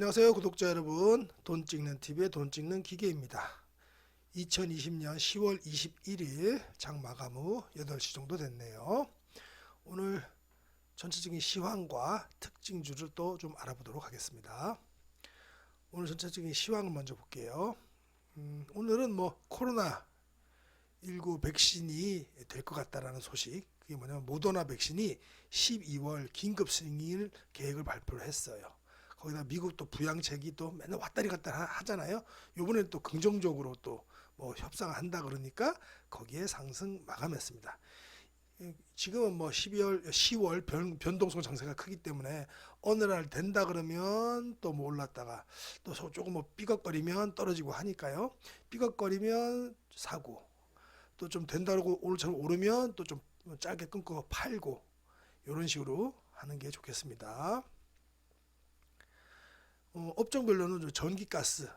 안녕하세요 구독자 여러분. 돈 찍는 TV의 돈 찍는 기계입니다. 2020년 10월 21일 장 마감 후 8시 정도 됐네요. 오늘 전체적인 시황과 특징주를 또 좀 알아보도록 하겠습니다. 오늘 전체적인 시황을 먼저 볼게요. 음, 오늘은 뭐 코로나 19 백신이 될 것 같다라는 소식 그게 뭐냐면 모더나 백신이 12월 긴급 승인 계획을 발표를 했어요 거기다 미국도 부양책이 또 맨날 왔다리 갔다 하- 하잖아요. 요번엔 또 긍정적으로 또 뭐 협상을 한다 그러니까 거기에 상승 마감했습니다. 예, 지금은 뭐 12월, 10월 변, 변동성 장세가 크기 때문에 어느 날 된다 그러면 또 뭐 올랐다가 또 소- 조금 뭐 삐걱거리면 떨어지고 하니까요. 삐걱거리면 사고 또 좀 된다고 오늘처럼 오르면 또 좀 짧게 끊고 팔고 이런 식으로 하는 게 좋겠습니다. 어, 업종별로는 저 전기가스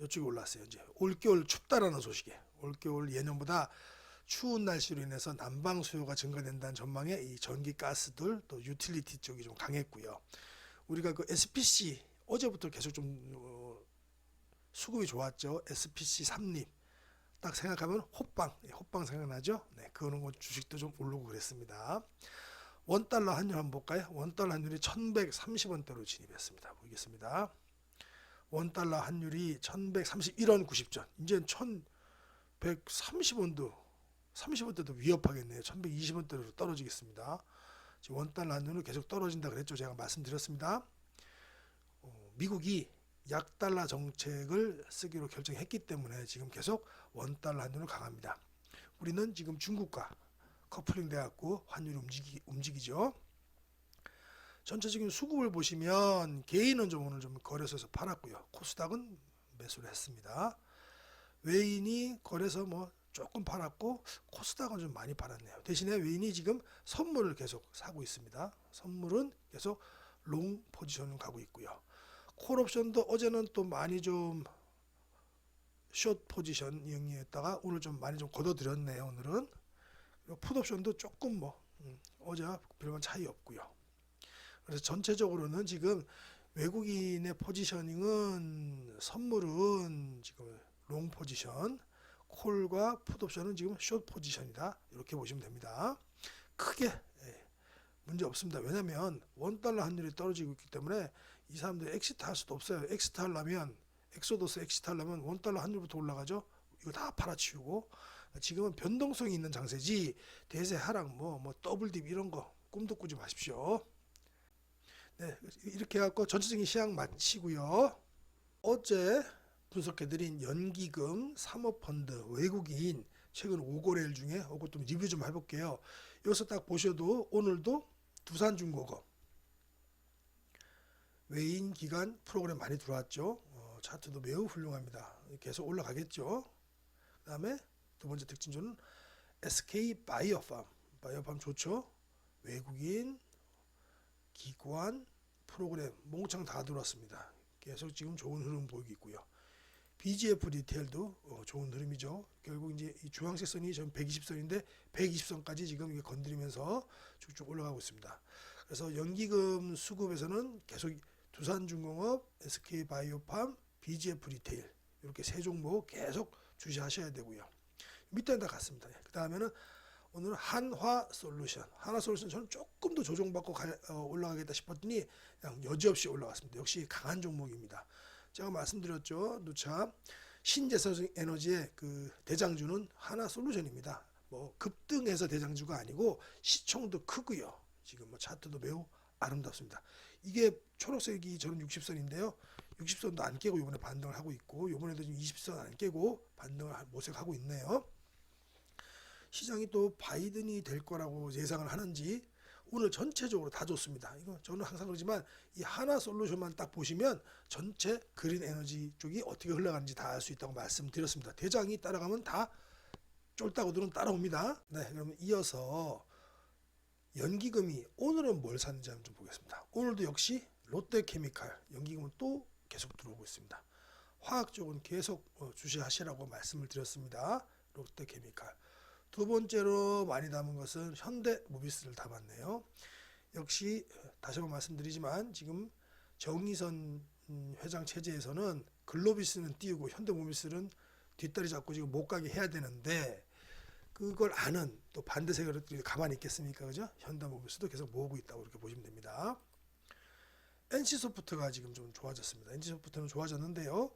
이쪽에 올랐어요. 이제 올겨울 춥다라는 소식에 올겨울 예년보다 추운 날씨로 인해서 난방 수요가 증가된다는 전망에 이 전기가스들 또 유틸리티 쪽이 좀 강했고요. 우리가 그 SPC 어제부터 계속 좀 어, 수급이 좋았죠. SPC 삼립 딱 생각하면 호빵, 예, 호빵 생각나죠? 네, 그런 거 주식도 좀 오르고 그랬습니다. 원 달러 환율 한번 볼까요? 원 달러 환율이 1,130원대로 진입했습니다. 보이겠습니다. 원 달러 환율이 1,131원 90전. 이제 1,130원도 30원대도 위협하겠네요. 1,120원대로 떨어지겠습니다. 지금 원 달러 환율은 계속 떨어진다 그랬죠. 제가 말씀드렸습니다. 어, 미국이 약달러 정책을 쓰기로 결정했기 때문에 지금 계속 원 달러 환율은 강합니다. 우리는 지금 중국과 커플링 돼갖고 환율이 움직이, 움직이죠. 전체적인 수급을 보시면 개인은 좀 오늘 좀 거래소에서 팔았고요. 코스닥은 매수를 했습니다. 외인이 거래소 뭐 조금 팔았고 코스닥은 좀 많이 팔았네요. 대신에 외인이 지금 선물을 계속 사고 있습니다. 선물은 계속 롱 포지션을 가고 있고요. 콜옵션도 어제는 또 많이 좀 숏 포지션 영위했다가 오늘 좀 많이 좀 걷어들였네요. 오늘은 풋옵션도 조금 뭐 음, 어제와 별반 차이 없고요. 그래서 전체적으로는 지금 외국인의 포지셔닝은 선물은 지금 롱 포지션, 콜과 풋옵션은 지금 숏 포지션이다. 이렇게 보시면 됩니다. 크게 예, 문제 없습니다. 왜냐하면 원 달러 환율이 떨어지고 있기 때문에 이 사람들이 엑시트 할 수도 없어요. 엑시트 하려면 엑소더스 엑시트 하려면 원 달러 환율부터 올라가죠. 이거 다 팔아치우고 지금은 변동성이 있는 장세지 대세 하락 뭐뭐 더블 딥 이런 거 꿈도 꾸지 마십시오. 네 이렇게 해갖고 전체적인 시향 마치고요. 어제 분석해드린 연기금, 사모펀드, 외국인 최근 5거래일 중에 이것 좀 리뷰 좀 해볼게요. 여기서 딱 보셔도 오늘도 두산중공업 외인 기관 프로그램 많이 들어왔죠. 어, 차트도 매우 훌륭합니다. 계속 올라가겠죠. 그 다음에 두 번째 특징주는 SK 바이오팜. 바이오팜 좋죠. 외국인 기관 프로그램 몽창 다 들어왔습니다. 계속 지금 좋은 흐름 보이고 있고요. BGF 리테일도 어, 좋은 흐름이죠. 결국 이제 이 주황색 선이 지금 120선인데 120선까지 지금 이게 건드리면서 쭉쭉 올라가고 있습니다. 그래서 연기금 수급에서는 계속 두산중공업, SK바이오팜, BGF 리테일 이렇게 세 종목 계속 주시하셔야 되고요. 밑에는 다 같습니다. 그 다음에는 오늘은 한화 솔루션. 한화 솔루션 저는 조금 더 조정받고 가- 어, 올라가겠다 싶었더니 그냥 여지없이 올라갔습니다. 역시 강한 종목입니다. 제가 말씀드렸죠. 누차 신재생 에너지의 그 대장주는 하나 솔루션입니다. 뭐 급등해서 대장주가 아니고 시총도 크고요. 지금 뭐 차트도 매우 아름답습니다. 이게 초록색이 저는 60선인데요. 60선도 안 깨고 이번에 반등을 하고 있고 이번에도 지금 20선 안 깨고 반등을 하- 모색하고 있네요. 시장이 또 바이든이 될 거라고 예상을 하는지 오늘 전체적으로 다 좋습니다. 이거 저는 항상 그러지만 이 하나 솔루션만 딱 보시면 전체 그린 에너지 쪽이 어떻게 흘러가는지 다 알 수 있다고 말씀드렸습니다. 대장이 따라가면 다 쫄따구들은 따라옵니다. 네, 그러면 이어서 연기금이 오늘은 뭘 샀는지 한번 좀 보겠습니다. 오늘도 역시 롯데케미칼 연기금은 또 계속 들어오고 있습니다. 화학 쪽은 계속 어, 주시하시라고 말씀을 드렸습니다. 롯데케미칼. 두 번째로 많이 담은 것은 현대 모비스를 담았네요. 역시 다시 한번 말씀드리지만 지금 정의선 음, 회장 체제에서는 글로비스는 띄우고 현대 모비스는 뒷다리 잡고 지금 못 가게 해야 되는데 그걸 아는 또 반대 세력들이 가만히 있겠습니까, 그죠? 현대 모비스도 계속 모으고 있다고 이렇게 보시면 됩니다. NC소프트가 지금 좀 좋아졌습니다. NC소프트는 좋아졌는데요.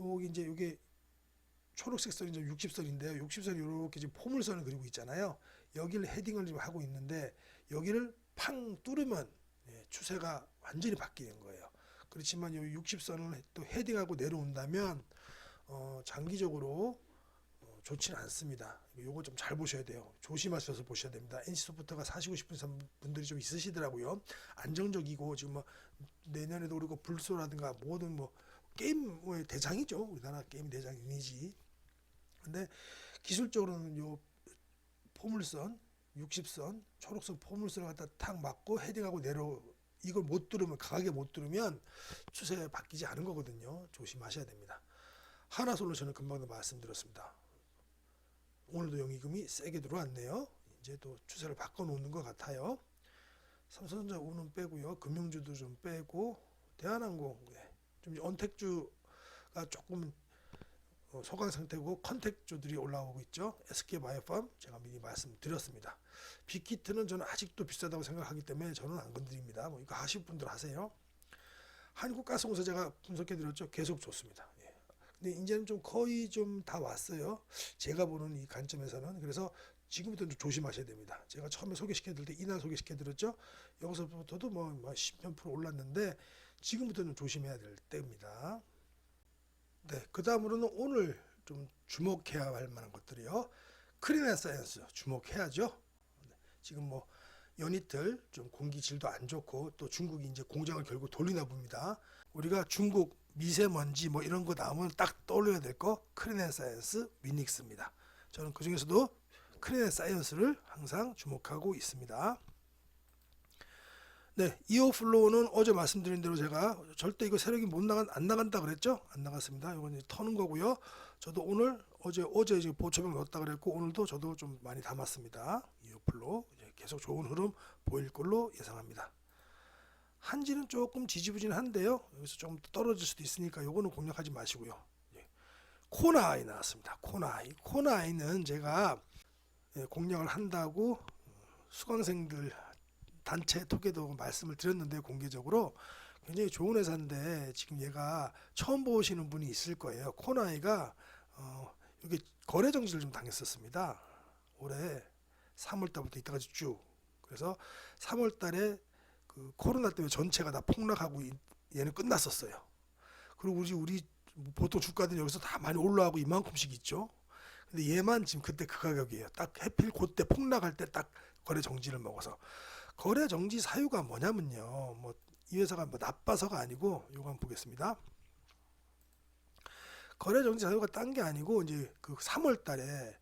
여기 이제 이게 초록색 선이 좀 60선인데요. 60선이 이렇게 지금 포물선을 그리고 있잖아요. 여기를 헤딩을 지금 하고 있는데 여기를 팡 뚫으면 예, 추세가 완전히 바뀌는 거예요. 그렇지만 이 60선을 또 헤딩하고 내려온다면 어, 장기적으로 어, 좋지는 않습니다. 요거 좀 잘 보셔야 돼요. 조심하셔서 보셔야 됩니다. NC소프트가 사시고 싶은 사- 분들이 좀 있으시더라고요. 안정적이고 지금 뭐 내년에도 그리고 불소라든가 모든 뭐 게임의 대장이죠. 우리나라 게임 대장 유니지. 근데 기술적으로는 요 포물선, 60선, 초록선 포물선을 갖다 탁 맞고 헤딩하고 내려 이걸 못 뚫으면 강하게 못 뚫으면 추세 바뀌지 않은 거거든요. 조심하셔야 됩니다. 하나솔루션은 금방도 말씀드렸습니다. 오늘도 영의금이 세게 들어왔네요. 이제 또 추세를 바꿔 놓는 것 같아요. 삼성전자 우는 빼고요. 금융주도 좀 빼고 대한항공 예, 좀 언택주가 조금 어, 소강 상태고 컨택주들이 올라오고 있죠. SK 바이오팜 제가 미리 말씀드렸습니다. 빅히트는 저는 아직도 비싸다고 생각하기 때문에 저는 안 건드립니다. 뭐 이거 하실 분들 하세요. 한국가스공사 제가 분석해 드렸죠. 계속 좋습니다. 예. 근데 이제는 좀 거의 좀 다 왔어요. 제가 보는 이 관점에서는 그래서 지금부터 좀 조심하셔야 됩니다. 제가 처음에 소개시켜 드릴 때 이날 소개시켜 드렸죠. 여기서부터도 뭐, 뭐 10몇 프로 올랐는데 지금부터는 조심해야 될 때입니다. 네, 그 다음으로는 오늘 좀 주목해야 할 만한 것들이요. 크리나 사이언스 주목해야죠. 네, 지금 뭐 연이틀 좀 공기 질도 안 좋고 또 중국이 이제 공장을 결국 돌리나 봅니다. 우리가 중국 미세먼지 뭐 이런 거 나오면 딱 떠올려야 될 거 크리나 사이언스 미닉스입니다. 저는 그 중에서도 크리나 사이언스를 항상 주목하고 있습니다. 네, 이어 플로우는 어제 말씀드린 대로 제가 절대 이거 세력이 못 나간 안 나간다 그랬죠? 안 나갔습니다. 이건 터는 거고요. 저도 오늘 어제 어제 이제 보초병 넣었다 그랬고 오늘도 저도 좀 많이 담았습니다. 이어 플로우 이제 계속 좋은 흐름 보일 걸로 예상합니다. 한지는 조금 지지부진한데요. 여기서 좀 떨어질 수도 있으니까 요거는 공략하지 마시고요. 예. 코나아이 나왔습니다. 코나아이. 코나아이는 제가 예, 공략을 한다고 수강생들 단체 톡에도 말씀을 드렸는데 공개적으로 굉장히 좋은 회사인데 지금 얘가 처음 보시는 분이 있을 거예요. 코나이가 어, 여기 거래 정지를 좀 당했었습니다. 올해 3월 달부터 이때까지 쭉. 그래서 3월 달에 그 코로나 때문에 전체가 다 폭락하고 이- 얘는 끝났었어요. 그리고 우리 우리 보통 주가들이 여기서 다 많이 올라가고 이만큼씩 있죠. 근데 얘만 지금 그때 그 가격이에요. 딱 해필 그때 폭락할 때 딱 거래 정지를 먹어서 거래 정지 사유가 뭐냐면요. 뭐 이 회사가 뭐 나빠서가 아니고 요거 한번 보겠습니다. 거래 정지 사유가 딴 게 아니고 이제 그 3월 달에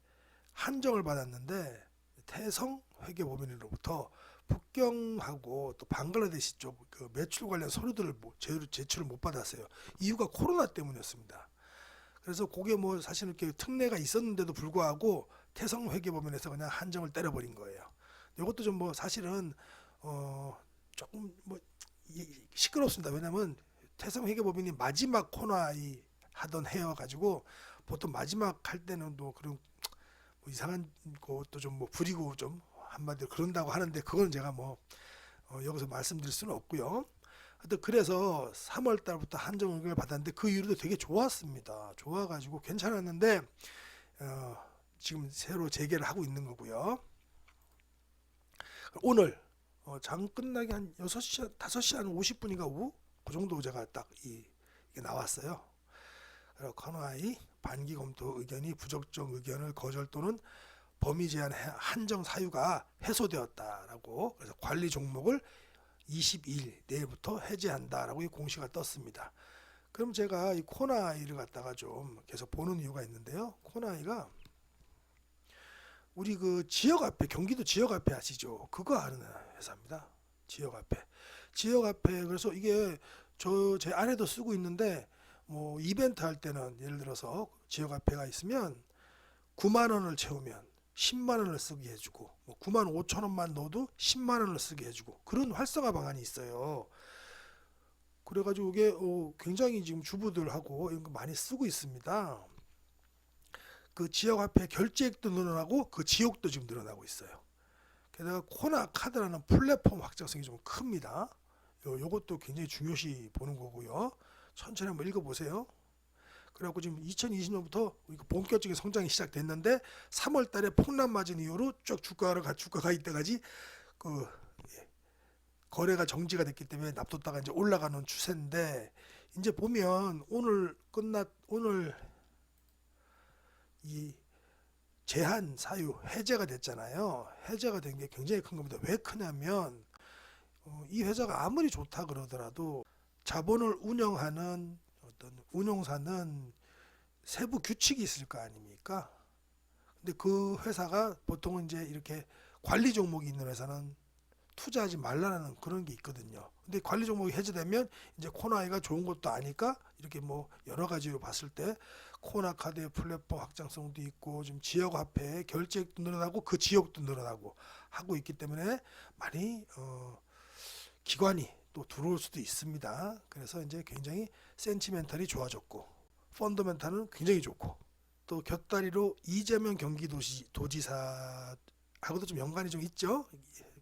한정을 받았는데 태성 회계법인으로부터 북경하고 또 방글라데시 쪽 그 매출 관련 서류들을 뭐 제출을 못 받았어요. 이유가 코로나 때문이었습니다. 그래서 그게 뭐 사실 이렇게 특례가 있었는데도 불구하고 태성 회계법인에서 그냥 한정을 때려버린 거예요. 이것도 좀 뭐 사실은 어 조금 뭐 이- 시끄럽습니다. 왜냐면 태성 회계법인이 마지막 코너 이 하던 해여 가지고 보통 마지막 할 때는 또 그런 뭐 이상한 것도 좀 뭐 부리고 좀 한마디로 그런다고 하는데 그건 제가 뭐 어, 여기서 말씀드릴 수는 없고요. 하여튼 그래서 3월 달부터 한정 의견을 받았는데 그 이후로도 되게 좋았습니다. 좋아가지고 괜찮았는데 어, 지금 새로 재개를 하고 있는 거고요. 오늘 어, 장 끝나기 한 6시, 5시 한 50분인가 오후 그 정도 제가 딱 이, 나왔어요. 커너아이 반기 검토 의견이 부적정 의견을 거절 또는 범위 제한 해- 한정 사유가 해소되었다라고 그래서 관리 종목을 22일 내일부터 해제한다라고 이 공시가 떴습니다. 그럼 제가 이 코나이를 갖다가 좀 계속 보는 이유가 있는데요. 코나이가 우리 그 지역 앞에 경기도 지역 앞에 아시죠? 그거 아는 회사입니다. 지역 앞에 지역 앞에 그래서 이게 저 제 아내도 쓰고 있는데 뭐 이벤트 할 때는 예를 들어서 지역 앞에가 있으면 9만 원을 채우면 10만 원을 쓰게 해주고 뭐 9만 5천 원만 넣어도 10만 원을 쓰게 해주고 그런 활성화 방안이 있어요. 그래가지고 이게 어, 굉장히 지금 주부들하고 이런 거 많이 쓰고 있습니다. 그 지역 화폐 결제액도 늘어나고 그 지역도 지금 늘어나고 있어요. 게다가 코나 카드라는 플랫폼 확장성이 좀 큽니다. 요, 요것도 굉장히 중요시 보는 거고요. 천천히 한번 읽어보세요. 그래갖고 지금 2020년부터 본격적인 성장이 시작됐는데 3월 달에 폭락 맞은 이후로 쭉 주가가 가 주가가 이때까지 그 예, 거래가 정지가 됐기 때문에 납뒀다가 이제 올라가는 추세인데 이제 보면 오늘 끝났 오늘 이 제한 사유 해제가 됐잖아요. 해제가 된 게 굉장히 큰 겁니다. 왜 크냐면 어, 이 회사가 아무리 좋다 그러더라도 자본을 운영하는 어떤 운용사는 세부 규칙이 있을 거 아닙니까? 근데 그 회사가 보통은 이제 이렇게 관리 종목이 있는 회사는 투자하지 말라는 그런 게 있거든요. 근데 관리 종목이 해제되면 이제 코나이가 좋은 것도 아니까 이렇게 뭐 여러 가지로 봤을 때 코나 카드의 플랫폼 확장성도 있고 지금 지역 화폐의 결제액도 늘어나고 그 지역도 늘어나고 하고 있기 때문에 많이 어 기관이 또 들어올 수도 있습니다. 그래서 이제 굉장히 센치멘탈이 좋아졌고 펀더멘탈은 굉장히 좋고 또 곁다리로 이재명 경기도시 도지사하고도 좀 연관이 좀 있죠.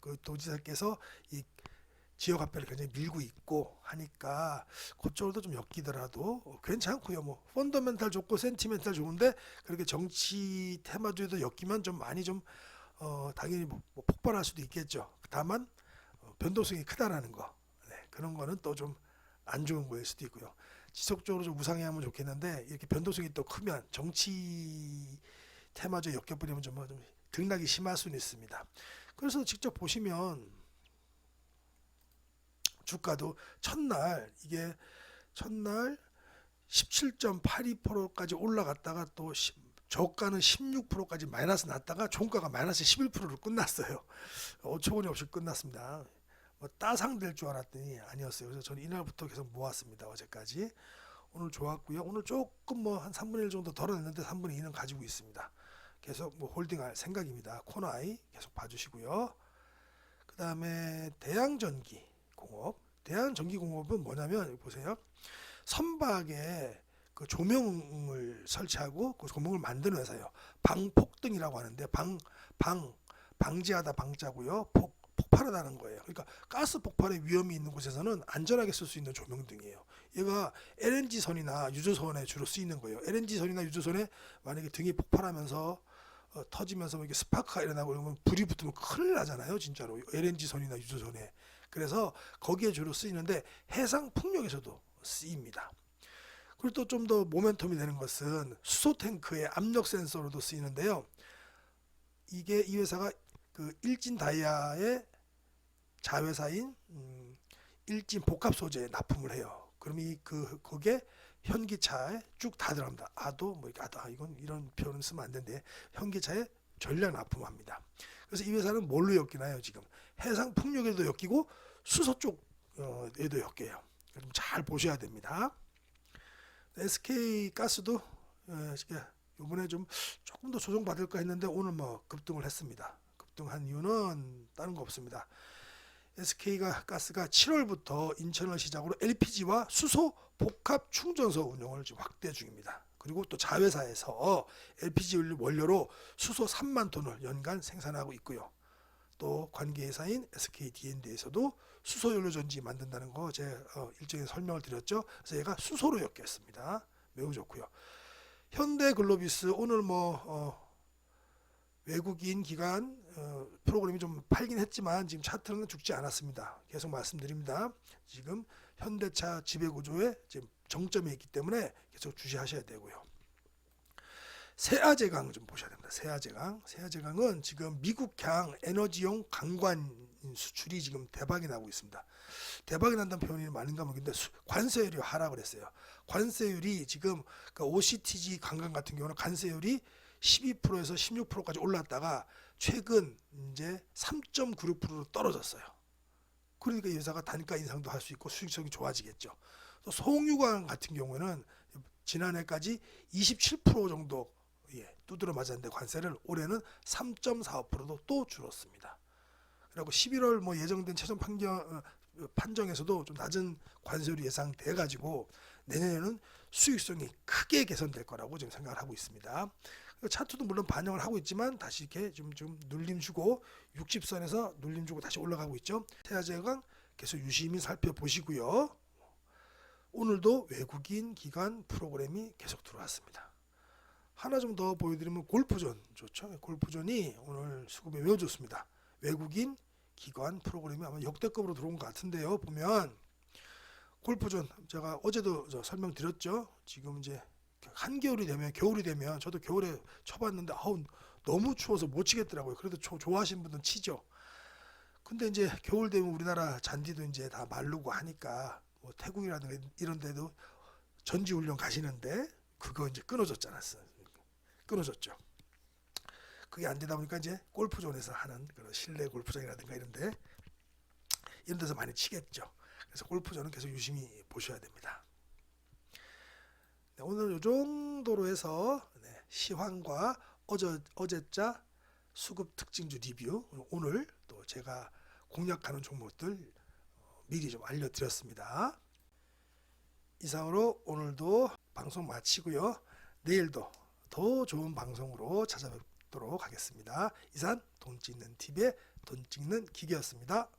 그 도지사께서 이 지역 화폐를 굉장히 밀고 있고 하니까 그쪽으로도 좀 엮이더라도 괜찮고요. 뭐 펀더멘탈 좋고 센티멘탈 좋은데 그렇게 정치 테마주에도 엮이면 좀 많이 좀 어, 당연히 뭐, 뭐 폭발할 수도 있겠죠. 다만 어, 변동성이 크다라는 거 네, 그런 거는 또 좀 안 좋은 거일 수도 있고요. 지속적으로 좀 우상향하면 좋겠는데 이렇게 변동성이 또 크면 정치 테마주에 엮여버리면 좀, 좀 등락이 심할 수는 있습니다. 그래서 직접 보시면 주가도 첫날 이게 첫날 17.82%까지 올라갔다가 또 시- 저가는 16%까지 마이너스 났다가 종가가 마이너스 11%로 끝났어요. 어처구니 없이 끝났습니다. 뭐 따상될 줄 알았더니 아니었어요. 그래서 저는 이날부터 계속 모았습니다. 어제까지. 오늘 좋았고요. 오늘 조금 뭐 한 3분의 1 정도 덜어냈는데 3분의 2는 가지고 있습니다. 계속 뭐 홀딩할 생각입니다. 코나이 계속 봐주시고요. 그 다음에 대양전기 공업. 대양전기공업은 뭐냐면 보세요. 선박에 그 조명을 설치하고 그 조명을 만드는 회사예요. 방폭등이라고 하는데 방 방 방지하다 방자고요. 폭 폭발하다는 거예요. 그러니까 가스 폭발의 위험이 있는 곳에서는 안전하게 쓸 수 있는 조명등이에요. 얘가 LNG 선이나 유조선에 주로 쓰이는 거예요. LNG 선이나 유조선에 만약에 등이 폭발하면서 어, 터지면서 뭐 이게 스파크가 일어나고 이러면 불이 붙으면 큰일 나잖아요, 진짜로. LNG 선이나 유조선에. 그래서 거기에 주로 쓰이는데 해상 풍력에서도 쓰입니다. 그리고 또 좀 더 모멘텀이 되는 것은 수소 탱크의 압력 센서로도 쓰이는데요. 이게 이 회사가 그 일진 다이아의 자회사인 음, 일진 복합 소재 에 납품을 해요. 그럼 이그 거기에 현기차에 쭉 다 들어갑니다. 아도 뭐 이렇게 아도 아, 이건 이런 표현은 쓰면 안 되는데 현기차에 전량 납품합니다. 그래서 이 회사는 뭘로 엮이나요 지금 해상 풍력에도 엮이고 수소 쪽에도 엮여요. 그럼 잘 보셔야 됩니다. SK 가스도 어, 이번에 좀 조금 더 조정 받을까 했는데 오늘 뭐 급등을 했습니다. 급등한 이유는 다른 거 없습니다. SK가 가스가 7월부터 인천을 시작으로 LPG와 수소 복합 충전소 운영을 지금 확대 중입니다. 그리고 또 자회사에서 LPG 원료로 수소 3만 톤을 연간 생산하고 있고요. 또 관계 회사인 SK D&D에서도 수소 연료 전지 만든다는 거제 어, 일종의 설명을 드렸죠. 그래서 얘가 수소로 엮였습니다. 매우 좋고요. 현대 글로비스 오늘 뭐 어, 외국인 기관 어, 프로그램이 좀 팔긴 했지만 지금 차트는 죽지 않았습니다. 계속 말씀드립니다. 지금 현대차 지배 구조에 지금 정점에 있기 때문에 계속 주시하셔야 되고요. 세아제강 좀 보셔야 됩니다. 세아제강. 세아제강은 지금 미국향 에너지용 강관 수출이 지금 대박이 나고 있습니다. 대박이 난다는 표현이 많은가 모르겠는데 수- 관세율이 하락을 했어요. 관세율이 지금 그 OCTG 관광 같은 경우는 관세율이 12%에서 16%까지 올랐다가 최근 이제 3.96%로 떨어졌어요. 그러니까 이 회사가 단가 인상도 할 수 있고 수익성이 좋아지겠죠. 또 송유관 같은 경우에는 지난해까지 27% 정도 예, 두드려 맞았는데 관세를 올해는 3.45%도 또 줄었습니다. 그리고 11월 뭐 예정된 최종 판결 어, 판정에서도 좀 낮은 관세율이 예상돼 가지고 내년에는 수익성이 크게 개선될 거라고 지금 생각을 하고 있습니다. 차트도 물론 반영을 하고 있지만 다시 이렇게 좀, 좀 눌림 주고 60선에서 눌림 주고 다시 올라가고 있죠. 태아제강 계속 유심히 살펴보시고요. 오늘도 외국인 기관 프로그램이 계속 들어왔습니다. 하나 좀 더 보여드리면 골프존 좋죠. 골프존이 오늘 수급에 매우 좋습니다. 외국인 기관 프로그램이 아마 역대급으로 들어온 것 같은데요. 보면 골프존 제가 어제도 저 설명드렸죠. 지금 이제 한겨울이 되면 겨울이 되면 저도 겨울에 쳐봤는데 아우 너무 추워서 못 치겠더라고요. 그래도 조, 좋아하시는 분들은 치죠. 근데 이제 겨울 되면 우리나라 잔디도 이제 다 마르고 하니까 뭐 태국이라든가 이런 데도 전지 훈련 가시는데 그거 이제 끊어졌잖아요. 끊어졌죠. 그게 안 되다 보니까 이제 골프존에서 하는 그런 실내 골프장이라든가 이런데 이런 데서 많이 치겠죠. 그래서 골프존은 계속 유심히 보셔야 됩니다. 네, 오늘 이 정도로 해서 네, 시황과 어제 어제자 수급 특징주 리뷰 오늘 또 제가 공략하는 종목들 어, 미리 좀 알려드렸습니다. 이상으로 오늘도 방송 마치고요. 내일도 더 좋은 방송으로 찾아뵙도록 하겠습니다. 이상 돈 찍는 팁의 돈 찍는 기계였습니다.